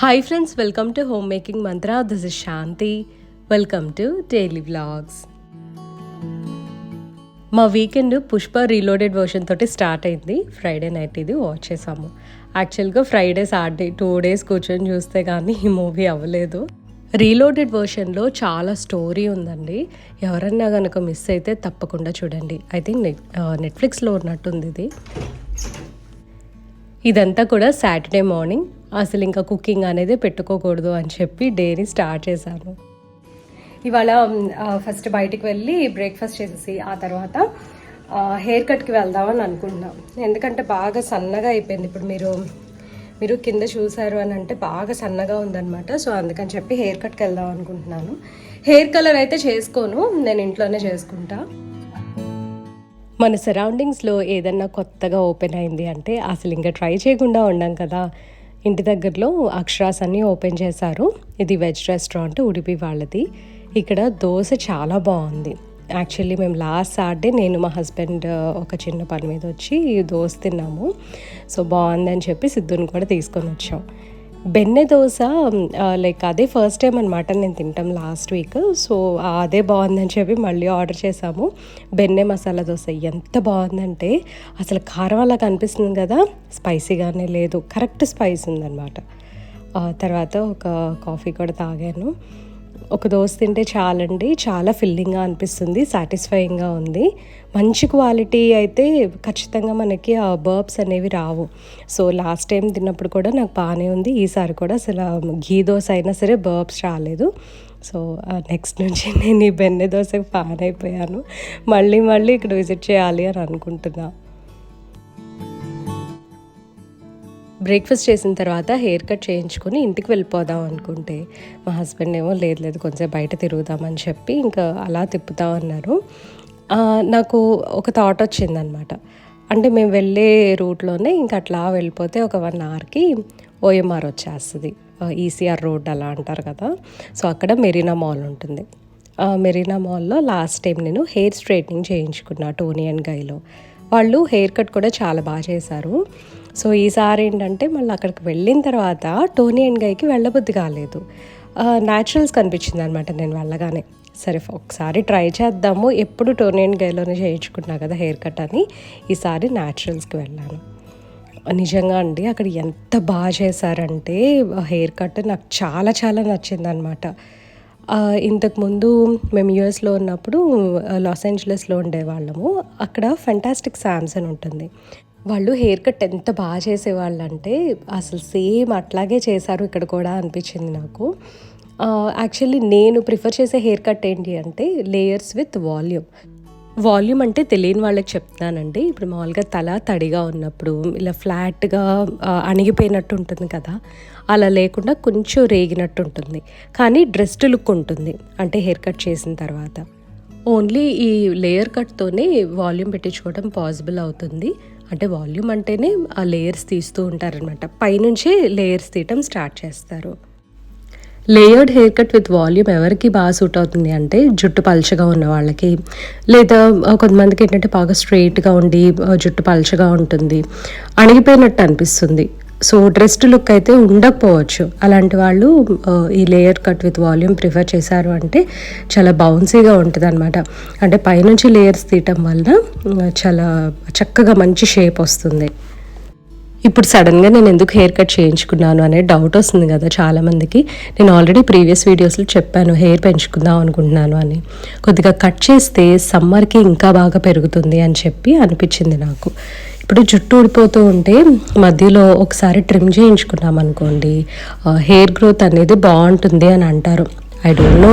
Hi friends welcome to home making Mantra this is Shanti welcome to daily vlogs మా weekend Pushpa reloaded version తోటి start అయింది. Friday night ఇది watch చేసాము. యాక్చువల్గా Friday Saturday two days కూర్చొని చూస్తే కానీ ఈ మూవీ అవ్వలేదు. రీలోడెడ్ వర్షన్లో చాలా స్టోరీ ఉందండి. ఎవరన్నా కనుక మిస్ అయితే తప్పకుండా చూడండి. ఐ థింక్ నెట్ నెట్ఫ్లిక్స్లో ఉన్నట్టుంది ఇది. ఇదంతా కూడా సాటర్డే మార్నింగ్ అసలు ఇంకా కుకింగ్ అనేది పెట్టుకోకూడదు అని చెప్పి డేని స్టార్ట్ చేశాను. ఇవాళ ఫస్ట్ బయటికి వెళ్ళి బ్రేక్ఫాస్ట్ చేసేసి ఆ తర్వాత హెయిర్ కట్కి వెళ్దామని అనుకుంటున్నాం. ఎందుకంటే బాగా సన్నగా అయిపోయింది. ఇప్పుడు మీరు మీరు కింద చూసారు అని అంటే బాగా సన్నగా ఉందన్నమాట. సో అందుకని చెప్పి హెయిర్ కట్కి వెళ్దాం అనుకుంటున్నాను. హెయిర్ కలర్ అయితే చేసుకోను. నేను ఇంట్లోనే చేసుకుంటా. మన సరౌండింగ్స్లో ఏదన్నా కొత్తగా ఓపెన్ అయింది అంటే అసలు ఇంకా ట్రై చేయకుండా ఉండం కదా. ఇంటి దగ్గరలో అక్షరాస్ అన్నీ ఓపెన్ చేశారు. ఇది వెజ్ రెస్టారెంట్ ఉడిపి వాళ్ళది. ఇక్కడ దోశ చాలా బాగుంది. యాక్చువల్లీ మేము లాస్ట్ సాటర్డే నేను మా హస్బెండ్ ఒక చిన్న పని మీద వచ్చి దోశ తిన్నాము. సో బాగుందని చెప్పి సిద్ధుని కూడా తీసుకొని వచ్చాం. బెన్నె దోశ లైక్ అదే ఫస్ట్ టైం అనమాట నేను తింటాం లాస్ట్ వీక్ సో అదే బాగుందని చెప్పి మళ్ళీ ఆర్డర్ చేసాము. బెన్నె మసాలా దోశ ఎంత బాగుందంటే అసలు కారం అలా కనిపిస్తుంది కదా స్పైసీగానే లేదు కరెక్ట్ స్పైస్ ఉందన్నమాట. తర్వాత ఒక కాఫీ కూడా తాగాను. ఒక దోశ తింటే చాలండి. చాలా ఫిల్లింగ్గా అనిపిస్తుంది సాటిస్ఫైయింగ్గా ఉంది. మంచి క్వాలిటీ అయితే ఖచ్చితంగా మనకి ఆ బర్బ్స్ అనేవి రావు. సో లాస్ట్ టైం తిన్నప్పుడు కూడా నాకు బాగానే ఉంది. ఈసారి కూడా అసలు ఘీ దోశ అయినా సరే బర్బ్స్ రాలేదు. సో నెక్స్ట్ నుంచి నేను ఈ బెన్నె దోశకి ఫ్యాన్ అయిపోయాను. మళ్ళీ మళ్ళీ ఇక్కడ విజిట్ చేయాలి అని అనుకుంటున్నాను బ్రేక్ఫాస్ట్ చేసిన తర్వాత హెయిర్ కట్ చేయించుకొని ఇంటికి వెళ్ళిపోదాం అనుకుంటే మా హస్బెండ్ ఏమో లేదు లేదు కొంచెం బయట తిరుగుదామని చెప్పి ఇంకా అలా తిప్పుతా ఉన్నారు నాకు ఒక థాట్ వచ్చిందనమాట. అంటే మేము వెళ్ళే రూట్లోనే ఇంకా అట్లా వెళ్ళిపోతే ఒక వన్ అవర్కి ఓఎంఆర్ వచ్చేస్తుంది. ఈసీఆర్ రోడ్ అలా అంటారు కదా. సో అక్కడ మెరీనా మాల్ ఉంటుంది. మెరీనా మాల్లో లాస్ట్ టైం నేను హెయిర్ స్ట్రైట్నింగ్ చేయించుకున్నా టోనీ అండ్ గైలో. వాళ్ళు హెయిర్ కట్ కూడా చాలా బాగా చేశారు. సో ఈసారి ఏంటంటే మళ్ళీ అక్కడికి వెళ్ళిన తర్వాత టోనీ అండ్ గైకి వెళ్ళబుద్ధి కాలేదు. న్యాచురల్స్ కనిపించింది అనమాట నేను వెళ్ళగానే. సరే ఒకసారి ట్రై చేద్దాము. ఎప్పుడు టోనీ అండ్ గైలోనే చేయించుకున్నా కదా హెయిర్ కట్ అని. ఈసారి న్యాచురల్స్కి వెళ్ళాను. నిజంగా అండి అక్కడ ఎంత బాగా చేశారంటే హెయిర్ కట్ నాకు చాలా చాలా నచ్చింది అనమాట ఇంతకుముందు మేము యూఎస్లో ఉన్నప్పుడు లాస్ ఏంజలస్లో ఉండేవాళ్ళము. అక్కడ ఫెంటాస్టిక్ శామ్స్ అని ఉంటుంది. వాళ్ళు హెయిర్ కట్ ఎంత బాగా చేసేవాళ్ళు అంటే అసలు సేమ్ అట్లాగే చేశారు ఇక్కడ కూడా అనిపించింది నాకు. యాక్చువల్లీ నేను ప్రిఫర్ చేసే హెయిర్ కట్ ఏంటి అంటే లేయర్స్ విత్ వాల్యూమ్. వాల్యూమ్ అంటే తెలియని వాళ్ళకి చెప్తున్నానండి. ఇప్పుడు మామూలుగా తల తడిగా ఉన్నప్పుడు ఇలా ఫ్లాట్గా అణిగిపోయినట్టు ఉంటుంది కదా అలా లేకుండా కొంచెం రేగినట్టు ఉంటుంది. కానీ డ్రెస్డ్ లుక్ ఉంటుంది అంటే హెయిర్ కట్ చేసిన తర్వాత. ఓన్లీ ఈ లేయర్ కట్తోనే వాల్యూమ్ పెట్టించుకోవడం పాసిబుల్ అవుతుంది. అంటే వాల్యూమ్ అంటేనే ఆ లేయర్స్ తీస్తూ ఉంటారనమాట పైనుంచే లేయర్స్ తీయటం స్టార్ట్ చేస్తారు. Layered hair cut with volume ఎవరికి బాగా సూట్ అవుతుంది అంటే జుట్టు పలచగా ఉన్న వాళ్ళకి లేదా కొంతమందికి ఏంటంటే బాగా స్ట్రైట్గా ఉండి జుట్టు పలచగా ఉంటుంది. అణిగిపోయినట్టు అనిపిస్తుంది. సో డ్రెస్డ్ లుక్ అయితే ఉండకపోవచ్చు. అలాంటి వాళ్ళు ఈ layer cut with volume prefer చేశారు అంటే చాలా బౌన్సీగా ఉంటుంది అనమాట అంటే పైనుంచి లేయర్స్ తీయటం వలన చాలా చక్కగా మంచి షేప్ వస్తుంది. ఇప్పుడు సడన్గా నేను ఎందుకు హెయిర్ కట్ చేయించుకున్నాను అనే డౌట్ వస్తుంది కదా చాలామందికి. నేను ఆల్రెడీ ప్రీవియస్ వీడియోస్లో చెప్పాను హెయిర్ పెంచుకుందాం అనుకుంటున్నాను అని. కొద్దిగా కట్ చేస్తే సమ్మర్కి ఇంకా బాగా పెరుగుతుంది అని చెప్పి అనిపించింది నాకు. ఇప్పుడు జుట్టు ఊడిపోతూ ఉంటే మధ్యలో ఒకసారి ట్రిమ్ చేయించుకున్నాం అనుకోండి హెయిర్ గ్రోత్ అనేది బాగుంటుంది అని అంటారు. ఐ డోంట్ నో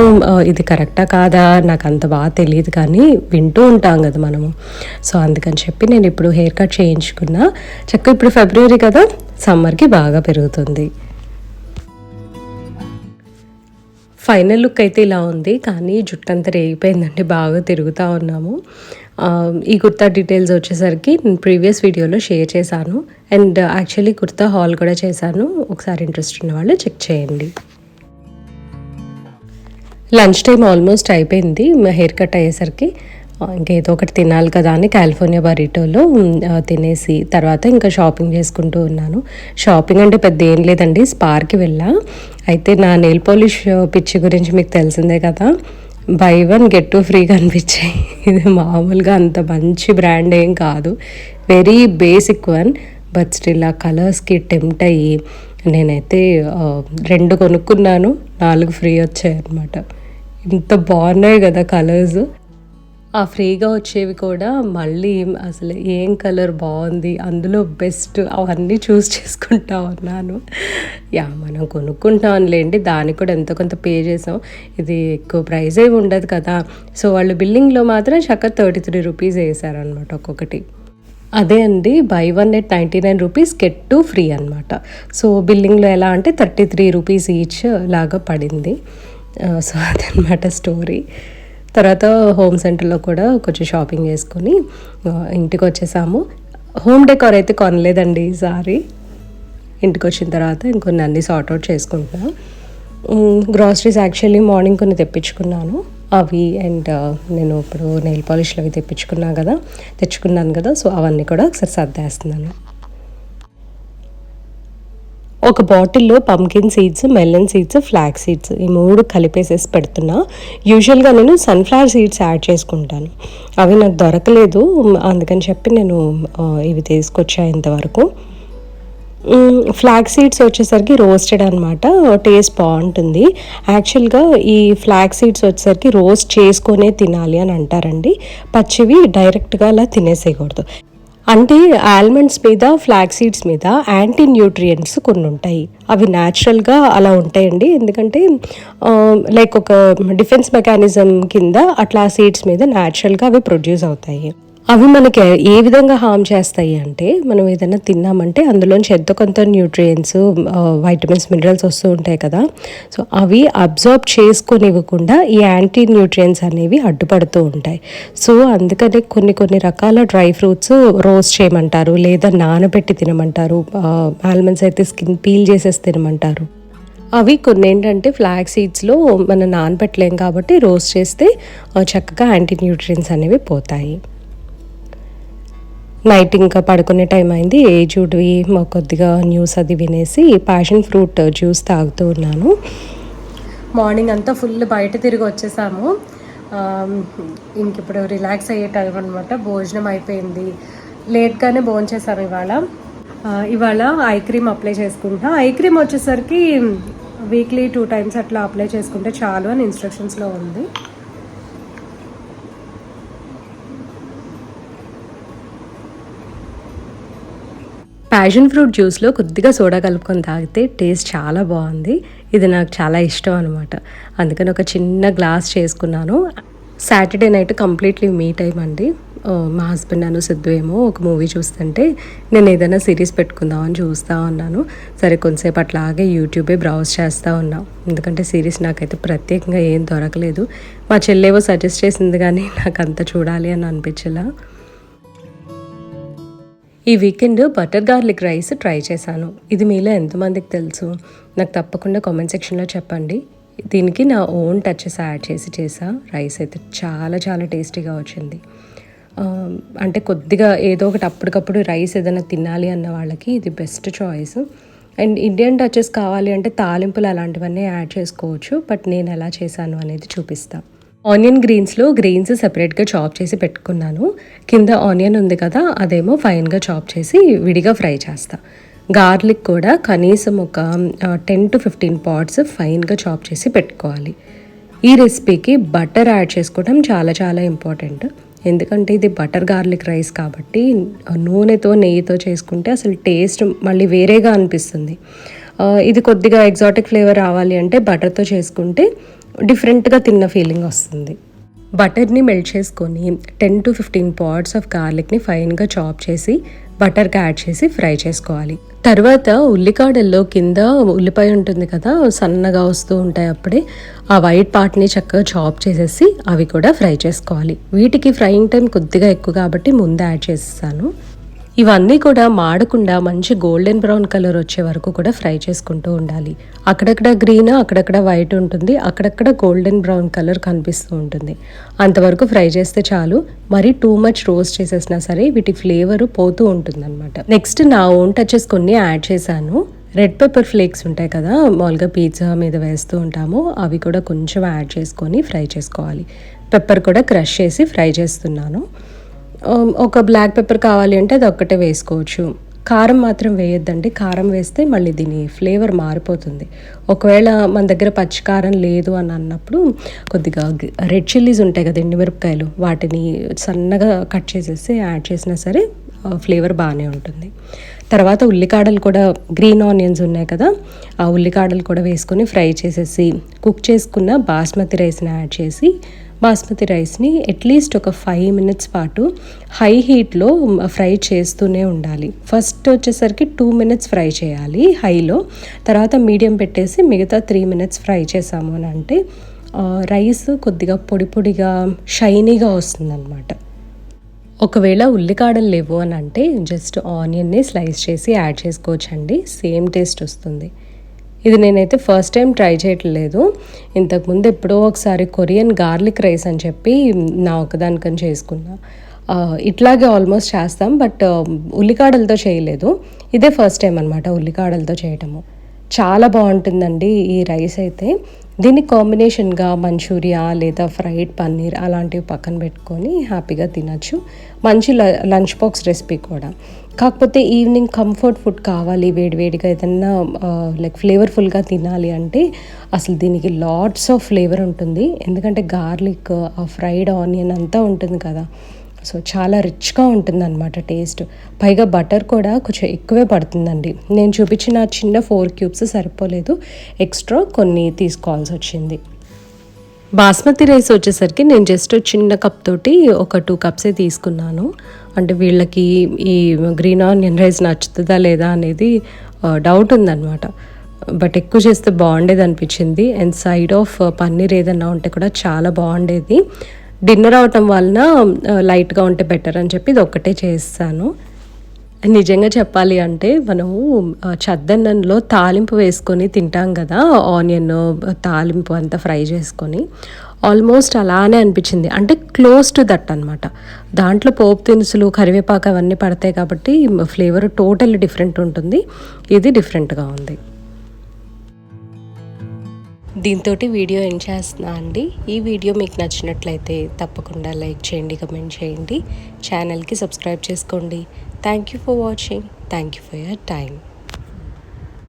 ఇది కరెక్టా కాదా? నాకు అంత బాగా తెలియదు కానీ వింటూ ఉంటాం కదా మనము. సో అందుకని చెప్పి నేను ఇప్పుడు హెయిర్ కట్ చేయించుకున్నా. చక్క ఇప్పుడు ఫిబ్రవరి కదా సమ్మర్కి బాగా పెరుగుతుంది. ఫైనల్ లుక్ అయితే ఇలా ఉంది కానీ జుట్టు అంతా రేగిపోయిందండి బాగా తిరుగుతూ ఉన్నాము. Um, ఈ కుర్తా డీటెయిల్స్ వచ్చేసరికి నేను ప్రీవియస్ వీడియోలో షేర్ చేశాను. And actually uh, kurta haul కూడా చేశాను. ఒకసారి ఇంట్రెస్ట్ ఉన్న వాళ్ళు చెక్ చేయండి. లంచ్ టైం ఆల్మోస్ట్ అయిపోయింది హెయిర్ కట్ అయ్యేసరికి. ఇంకా ఏదో ఒకటి తినాలి కదా అని కాలిఫోర్నియా బరీటోలో తినేసి తర్వాత ఇంకా షాపింగ్ చేసుకుంటూ ఉన్నాను. షాపింగ్ అంటే పెద్ద ఏం లేదండి స్పార్కి వెళ్ళా. అయితే నా నెయిల్ పాలిష్ పిచ్చి గురించి మీకు తెలిసిందే కదా బై వన్ గెట్ టు ఫ్రీగా అనిపించాయి ఇది మామూలుగా అంత మంచి బ్రాండ్ ఏం కాదు very basic one but still ఆ కలర్స్కి టెంప్ట్ అయ్యి నేనైతే రెండు కొనుక్కున్నాను నాలుగు ఫ్రీ వచ్చాయి అనమాట ఇంత బాగున్నాయి కదా కలర్స్. ఆ ఫ్రీగా వచ్చేవి కూడా మళ్ళీ అసలు ఏం కలర్ బాగుంది అందులో బెస్ట్ అవన్నీ చూస్ చేసుకుంటా ఉన్నాను. యా మనం కొనుక్కుంటాంలేండి దానికి కూడా ఎంతో కొంత పే చేసాం. ఇది ఎక్కువ ప్రైస్ ఏమి ఉండదు కదా. సో వాళ్ళు బిల్లింగ్లో మాత్రం చక్కగా థర్టీ త్రీ రూపీస్ వేసారనమాట ఒక్కొక్కటి. అదే అండి buy one at ninety nine rupees get two free అనమాట సో బిల్లింగ్లో ఎలా అంటే థర్టీ త్రీ రూపీస్ ఈచ్ లాగా పడింది. సో అదనమాట స్టోరీ. తర్వాత హోమ్ సెంటర్లో కూడా కొంచెం షాపింగ్ చేసుకొని ఇంటికి వచ్చేసాము హోమ్ డెకార్ అయితే కొనలేదండి ఈసారి. ఇంటికి వచ్చిన తర్వాత ఇంకొన్ని అన్నీ సార్ట్అవుట్ చేసుకుంటున్నాను గ్రాసరీస్ యాక్చువల్లీ మార్నింగ్ కొన్ని తెప్పించుకున్నాను. అవి అండ్ నేను ఇప్పుడు నెయిల్ పాలిష్లు అవి తెప్పించుకున్నాను కదా తెచ్చుకున్నాను కదా సో అవన్నీ కూడా ఒకసారి సర్దేస్తున్నాను. ఒక బాటిల్లో pumpkin seeds melon seeds flax seeds ఈ మూడు కలిపేసేసి పెడుతున్నా. యూజువల్గా నేను సన్ఫ్లవర్ సీడ్స్ యాడ్ చేసుకుంటాను. అవి నాకు దొరకలేదు అందుకని చెప్పి నేను ఇవి తీసుకొచ్చా ఇంతవరకు. ఫ్లాగ్ సీడ్స్ వచ్చేసరికి రోస్టెడ్ అనమాట టేస్ట్ బాగుంటుంది. యాక్చువల్గా ఈ ఫ్లాగ్ సీడ్స్ వచ్చేసరికి రోస్ట్ చేసుకొనే తినాలి అని అంటారండి. పచ్చివి డైరెక్ట్గా అలా తినేసేయకూడదు. అంటే ఆల్మండ్స్ మీద ఫ్లాగ్ సీడ్స్ మీద యాంటీ న్యూట్రియంట్స్ కొన్ని ఉంటాయి అవి న్యాచురల్గా అలా ఉంటాయండి. ఎందుకంటే లైక్ ఒక డిఫెన్స్ మెకానిజం కింద అట్లా సీడ్స్ మీద న్యాచురల్గా అవి ప్రొడ్యూస్ అవుతాయి. అవి మనకి ఏ విధంగా హామ్ చేస్తాయి అంటే మనం ఏదైనా తిన్నామంటే అందులోంచి ఎంతో కొంత న్యూట్రియంట్స్ వైటమిన్స్ మినరల్స్ వస్తూ ఉంటాయి కదా. సో అవి అబ్జర్బ్ చేసుకొనివ్వకుండా ఈ యాంటీ న్యూట్రియంట్స్ అనేవి అడ్డుపడుతూ ఉంటాయి. సో అందుకనే కొన్ని కొన్ని రకాల డ్రై ఫ్రూట్స్ రోస్ట్ చేయమంటారు లేదా నానబెట్టి తినమంటారు ఆల్మండ్స్ అయితే స్కిన్ పీల్ చేసేసి తినమంటారు. అవి కొన్ని ఏంటంటే ఫ్లాగ్ సీడ్స్లో మనం నానబెట్టలేం కాబట్టి రోస్ట్ చేస్తే చక్కగా యాంటీ న్యూట్రియన్స్ అనేవి పోతాయి. నైట్ ఇంకా పడుకునే టైం అయింది. ఏజుడ్వి మా కొద్దిగా న్యూస్ అది వినేసి ప్యాషన్ ఫ్రూట్ జ్యూస్ తాగుతూ ఉన్నాను. మార్నింగ్ అంతా ఫుల్ బయట తిరిగి వచ్చేసాము. ఇంక ఇప్పుడు రిలాక్స్ అయ్యే టైం అనమాట భోజనం అయిపోయింది. లేట్గానే భోజనం చేసాము ఇవాళ. ఇవాళ ఐ క్రీమ్ అప్లై చేసుకుంటా ఐ క్రీమ్ వచ్చేసరికి వీక్లీ టూ టైమ్స్ అట్లా అప్లై చేసుకుంటే చాలు అని ఇన్స్ట్రక్షన్స్లో ఉంది. ప్యాషన్ ఫ్రూట్ జ్యూస్లో కొద్దిగా సోడా కలుపుకొని తాగితే టేస్ట్ చాలా బాగుంది. ఇది నాకు చాలా ఇష్టం అనమాట అందుకని ఒక చిన్న గ్లాస్ చేసుకున్నాను. Saturday night completely me time అండి. మా హస్బెండ్ నన్ను సిద్ధు ఏమో ఒక మూవీ చూస్తుంటే నేను ఏదైనా సిరీస్ పెట్టుకుందామని చూస్తూ ఉన్నాను. సరే కొంతసేపు అట్లాగే యూట్యూబే బ్రౌజ్ చేస్తూ ఉన్నాం. ఎందుకంటే సిరీస్ నాకైతే ప్రత్యేకంగా ఏం దొరకలేదు. మా చెల్లేవో సజెస్ట్ చేసింది కానీ నాకు అంత చూడాలి అని అనిపించేలా. ఈ weekend butter garlic rice try చేశాను. ఇది మీలో ఎంతమందికి తెలుసు? నాకు తప్పకుండా కామెంట్ సెక్షన్లో చెప్పండి. దీనికి నా ఓన్ టచెస్ యాడ్ చేసి చేసా. రైస్ అయితే చాలా చాలా టేస్టీగా వచ్చింది. అంటే కొద్దిగా ఏదో ఒకటి అప్పటికప్పుడు రైస్ ఏదైనా తినాలి అన్న వాళ్ళకి ఇది best choice. And Indian touches కావాలి అంటే తాలింపులు అలాంటివన్నీ యాడ్ చేసుకోవచ్చు. బట్ నేను ఎలా చేశాను అనేది చూపిస్తాను ఆనియన్ గ్రీన్స్లో గ్రీన్స్ సెపరేట్గా చాప్ చేసి పెట్టుకున్నాను. కింద ఆనియన్ ఉంది కదా అదేమో ఫైన్గా చాప్ చేసి విడిగా ఫ్రై చేస్తా. గార్లిక్ కూడా కనీసం ఒక టెన్ టు ఫిఫ్టీన్ పాట్స్ ఫైన్గా చాప్ చేసి పెట్టుకోవాలి. ఈ రెసిపీకి బటర్ యాడ్ చేసుకోవడం చాలా చాలా ఇంపార్టెంట్. ఎందుకంటే ఇది బటర్ గార్లిక్ రైస్ కాబట్టి నూనెతో నెయ్యితో చేసుకుంటే అసలు టేస్ట్ మళ్ళీ వేరేగా అనిపిస్తుంది. ఇది కొద్దిగా ఎగ్జాటిక్ ఫ్లేవర్ రావాలి అంటే బటర్తో చేసుకుంటే డిఫరెంట్గా తిన్న ఫీలింగ్ వస్తుంది. బటర్ని మెల్ట్ చేసుకొని ten to fifteen pods of గార్లిక్ని ఫైన్గా చాప్ చేసి బటర్కి యాడ్ చేసి ఫ్రై చేసుకోవాలి. తర్వాత ఉల్లికాడల్లో కింద ఉల్లిపాయ ఉంటుంది కదా సన్నగా వస్తూ ఉంటాయి అప్పుడే ఆ వైట్ పార్ట్ని చక్కగా చాప్ చేసేసి అవి కూడా ఫ్రై చేసుకోవాలి. వీటికి ఫ్రైయింగ్ టైం కొద్దిగా ఎక్కువ కాబట్టి ముందు యాడ్ చేసేసాను. ఇవన్నీ కూడా మాడకుండా మంచి గోల్డెన్ బ్రౌన్ కలర్ వచ్చే వరకు కూడా ఫ్రై చేసుకుంటూ ఉండాలి. అక్కడక్కడ గ్రీన్ అక్కడక్కడ వైట్ ఉంటుంది. అక్కడక్కడ గోల్డెన్ బ్రౌన్ కలర్ కనిపిస్తూ ఉంటుంది. అంతవరకు ఫ్రై చేస్తే చాలు. మరి టూ మచ్ రోస్ట్ చేసేసినా సరే వీటి ఫ్లేవర్ పోతూ ఉంటుంది అనమాట నెక్స్ట్ నా ఓన్ టచెస్ కొన్ని యాడ్ చేశాను. రెడ్ పెప్పర్ ఫ్లేక్స్ ఉంటాయి కదా మామూలుగా పిజ్జా మీద వేస్తూ ఉంటాము. అవి కూడా కొంచెం యాడ్ చేసుకొని ఫ్రై చేసుకోవాలి. పెప్పర్ కూడా క్రష్ చేసి ఫ్రై చేస్తున్నాను. Um, ఒక బ్లాక్ పెప్పర్ కావాలి అంటే అది ఒక్కటే వేసుకోవచ్చు. కారం మాత్రం వేయొద్దండి. కారం వేస్తే మళ్ళీ దీని ఫ్లేవర్ మారిపోతుంది. ఒకవేళ మన దగ్గర పచ్చికారం లేదు అని అన్నప్పుడు కొద్దిగా రెడ్ చిల్లీస్ ఉంటాయి కదా ఎండుమిరపకాయలు వాటిని సన్నగా కట్ చేసేసి యాడ్ చేసినా సరే ఫ్లేవర్ బాగానే ఉంటుంది. తర్వాత ఉల్లికాడలు కూడా గ్రీన్ ఆనియన్స్ ఉన్నాయి కదా ఆ ఉల్లికాడలు కూడా వేసుకొని ఫ్రై చేసేసి కుక్ చేసుకున్న బాస్మతి రైస్ని యాడ్ చేసి బాస్మతి రైస్ని అట్లీస్ట్ ఒక ఫైవ్ మినిట్స్ పాటు హై హీట్లో ఫ్రై చేస్తూనే ఉండాలి. ఫస్ట్ వచ్చేసరికి టూ మినిట్స్ ఫ్రై చేయాలి హైలో. తర్వాత మీడియం పెట్టేసి మిగతా త్రీ మినిట్స్ ఫ్రై చేసాము అని అంటే రైస్ కొద్దిగా పొడి పొడిగా షైనీగా వస్తుందన్నమాట. ఒకవేళ ఉల్లికాడలు లేవు అని అంటే జస్ట్ ఆనియన్ని స్లైస్ చేసి యాడ్ చేసుకోవచ్చండి. సేమ్ టేస్ట్ వస్తుంది. ఇది నేనైతే ఫస్ట్ టైం ట్రై చేయట్లేదు. ఇంతకుముందు ఎప్పుడో ఒకసారి కొరియన్ గార్లిక్ రైస్ అని చెప్పి నా ఒకదానికని చేసుకున్నా. ఇట్లాగే ఆల్మోస్ట్ చేస్తాం బట్ ఉల్లికాడలతో చేయలేదు. ఇదే ఫస్ట్ టైం అనమాట ఉల్లికాడలతో చేయటము. చాలా బాగుంటుందండి ఈ రైస్ అయితే. దీన్ని కాంబినేషన్గా మంచూరియా లేదా ఫ్రైడ్ పన్నీర్ అలాంటివి పక్కన పెట్టుకొని హ్యాపీగా తినచ్చు. మంచి లంచ్ బాక్స్ రెసిపీ కూడా. కాకపోతే ఈవినింగ్ కంఫర్ట్ ఫుడ్ కావాలి వేడివేడిగా ఏదన్నా లైక్ ఫ్లేవర్ఫుల్గా తినాలి అంటే అసలు దీనికి లాట్స్ ఆఫ్ ఫ్లేవర్ ఉంటుంది. ఎందుకంటే గార్లిక్ ఆ ఫ్రైడ్ ఆనియన్ అంతా ఉంటుంది కదా. సో చాలా రిచ్గా ఉంటుంది అనమాట టేస్ట్ పైగా బటర్ కూడా కొంచెం ఎక్కువే పడుతుందండి. నేను చూపించిన చిన్న ఫోర్ క్యూబ్స్ సరిపోలేదు. ఎక్స్ట్రా కొన్ని తీసుకోవాల్సి వచ్చింది. బాస్మతి రైస్ వచ్చేసరికి నేను జస్ట్ చిన్న కప్ తోటి ఒక టూ కప్సే తీసుకున్నాను. అంటే వీళ్ళకి ఈ గ్రీన్ ఆనియన్ రైస్ నచ్చుతుందా లేదా అనేది డౌట్ ఉందన్నమాట. బట్ ఎక్కువ చేస్తే బాగుండేది అనిపించింది. అండ్ సైడ్ ఆఫ్ పన్నీర్ ఏదన్నా ఉంటే కూడా చాలా బాగుండేది. డిన్నర్ అవటం వలన లైట్గా ఉంటే బెటర్ అని చెప్పి ఇది ఒక్కటే చేస్తాను. నిజంగా చెప్పాలి అంటే మనము చద్దన్నంలో తాలింపు వేసుకొని తింటాం కదా ఆనియన్ తాలింపు అంతా ఫ్రై చేసుకొని. ఆల్మోస్ట్ అలానే అనిపించింది. అంటే క్లోజ్ టు దట్ అనమాట దాంట్లో పోపు దినుసులు కరివేపాకు అవన్నీ పడతాయి కాబట్టి ఫ్లేవర్ టోటల్ డిఫరెంట్ ఉంటుంది. ఇది డిఫరెంట్గా ఉంది. దీంతో వీడియో ఏం చేస్తున్నా అండి ఈ వీడియో మీకు నచ్చినట్లయితే తప్పకుండా లైక్ చేయండి కమెంట్ చేయండి. ఛానల్కి సబ్స్క్రైబ్ చేసుకోండి. Thank you for watching. Thank you for your time.